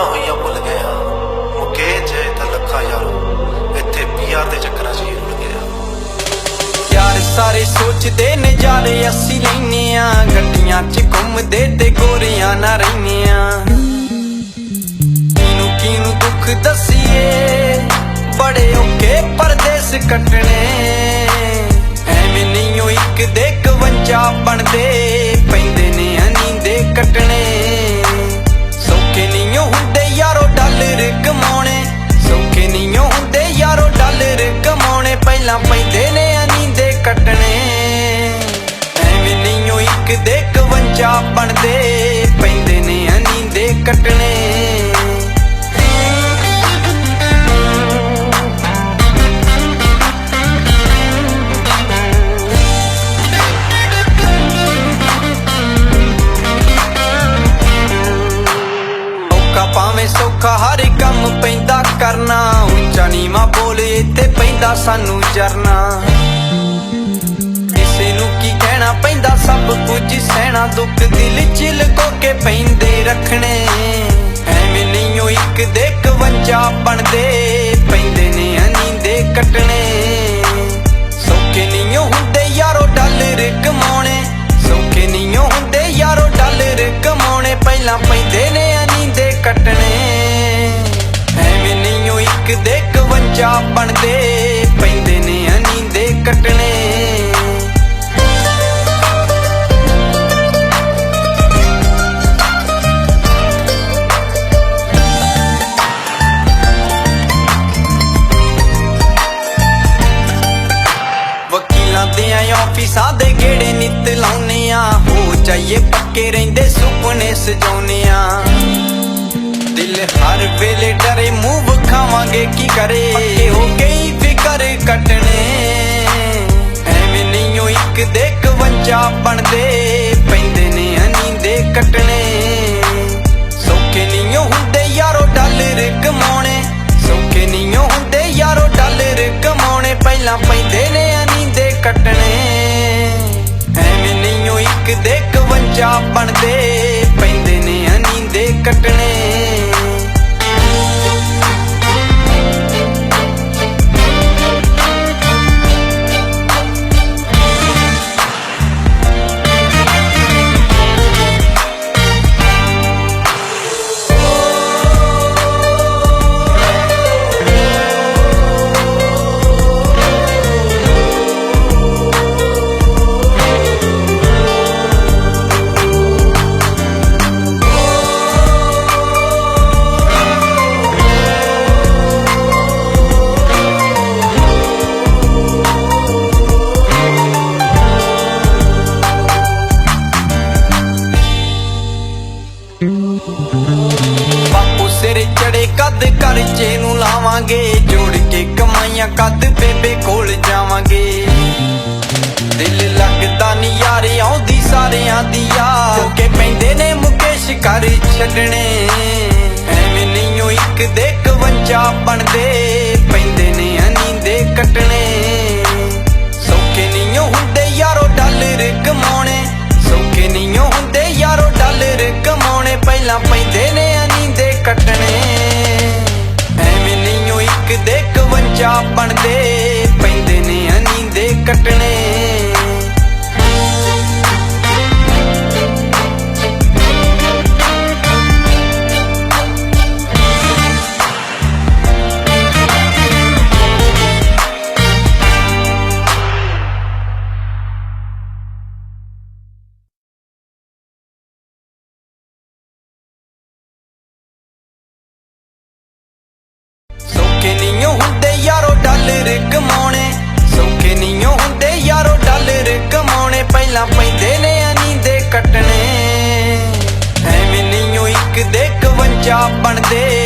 ਗੱਲਾਂ ਹੋਈਆਂ ਭੁੱਲ ਗਿਆ ਮੁਕੇ ਜੇ ਤਾਂ ਲੱਖਾਂ ਯਾਰੋ, ਇੱਥੇ ਪੀਆ ਤੇ ਚੱਕਰਾਂ ਜੀ ਰੁਲ ਗਿਆ ਯਾਰ ਸਾਰੇ ਸੋਚਦੇ ਨੇ, ਯਾਰ ਅਸੀਂ ਲੈਨੇ ਆ ਗੱਡੀਆਂ 'ਚ ਘੁੰਮਦੇ ਤੇ ਗੋਰੀਆਂ ਨਾ ਰਹਿਨੇ ਆ ਕਿਨੂੰ ਕਿਨੂੰ ਦੁੱਖ ਦਸੀਏ? ਬੜੇ ਔਕੇ ਪਰਦੇਸ ਕੱਟਣੇ। ਐਵੇਂ ਨਹੀਂ ਉਹ ਇੱਕ ਦੇ 51 ਬਣਦੇ। ਔਖਾ ਪਾਵੇਂ ਸੌਖਾ, ਹਰ ਕੰਮ ਪੈਂਦਾ ਕਰਨਾ। ਉੱਚਾ ਨੀਵਾਂ ਬੋਲੇ ਤੇ ਪੈਂਦਾ ਸਾਨੂੰ ਜਰਨਾ। ਕਿਸੇ ਨੂੰ ਕੀ ਕਹਿਣਾ ਪੈਂਦਾ, ਸਭ ਕੁਝ ਸਹਿਣਾ। ਦੁੱਖ ਦਿਲ ਚ ਲੁਕੋ ਕੇ ਪੈਂਦੇ ਰੱਖਣੇ। ਐਵੇਂ ਨਹੀਂ ਉਹ ਇੱਕ ਦੇ 51 ਬਣਦੇ। ਪੈਂਦੇ ਨੇ ਅਨੀਂਦੇ, ਕੱਟਣੇ ਦੇ ਗੇੜੇ ਨਿੱਤ ਲਾਉਨੇ ਆ। ਹੋ ਜਾਈਏ ਪੱਕੇ ਰਹਿੰਦੇ ਸੁਪਨੇ ਸਜਾਉਨੇ ਆ। ਦਿਲ ਹਰ ਵੇਲੇ ਡਰੇ, ਮੂੰਹ ਵਿਖਾਵਾਂਗੇ ਕੀ ਕਰੇ। ਪੱਕੇ ਹੋ ਗਈ ਫਿਕਰ ਕੱਟਣੇ। ਐਵੇਂ ਨਹੀਂ ਇੱਕ ਦੇ 51 ਬਣਦੇ। ਪੈਂਦੇ ਨੇ ਅਨੀਂਦੇ ਕੱਟਣੇ। ਸੌਖੇ ਨਹੀਂ ਹੁੰਦੇ ਯਾਰੋ ਡਾਲਰ ਕਮਾਉਣੇ ਸੌਖੇ ਨਹੀਂ ਹੁੰਦੇ ਯਾਰੋ ਡਾਲਰ ਕਮਾਉਣੇ ਪਹਿਲਾਂ ਪੈਂਦੇ ਨੇ ਅਨੀਂਦੇ ਕੱਟਣੇ। ਨਹੀਂ ਦੇ 51 ਬਣਦੇ ਪੈਂਦੇ ਨੇ ਅਨੀਂਦੇ ਕੱਟਣੇ। ਬਾਪੂ ਸਿਰ ਚੜੇ ਕੱਦ ਕਰਚੇ ਨੂੰ ਲਾਵਾਂਗੇ, ਜੋੜ ਕੇ ਕਮਾਈਆਂ ਕੱਦ ਬੇਬੇ ਕੋਲ ਜਾਵਾਂਗੇ। ਦਿਲ ਲੱਗਦਾ ਨਹੀਂ ਯਾਰ, ਆਉਂਦੀ ਸਾਰਿਆਂ ਦੀ ਆ ਕੇ ਪੈਂਦੇ ਨੇ ਮੁਕੇਸ਼ ਕਰ ਛੱਡਣੇ, ਐਵੇਂ ਨਹੀਂ ਉਹ ਇੱਕ ਦੇ 51 ਬਣਦੇ। ਬਣਦੇ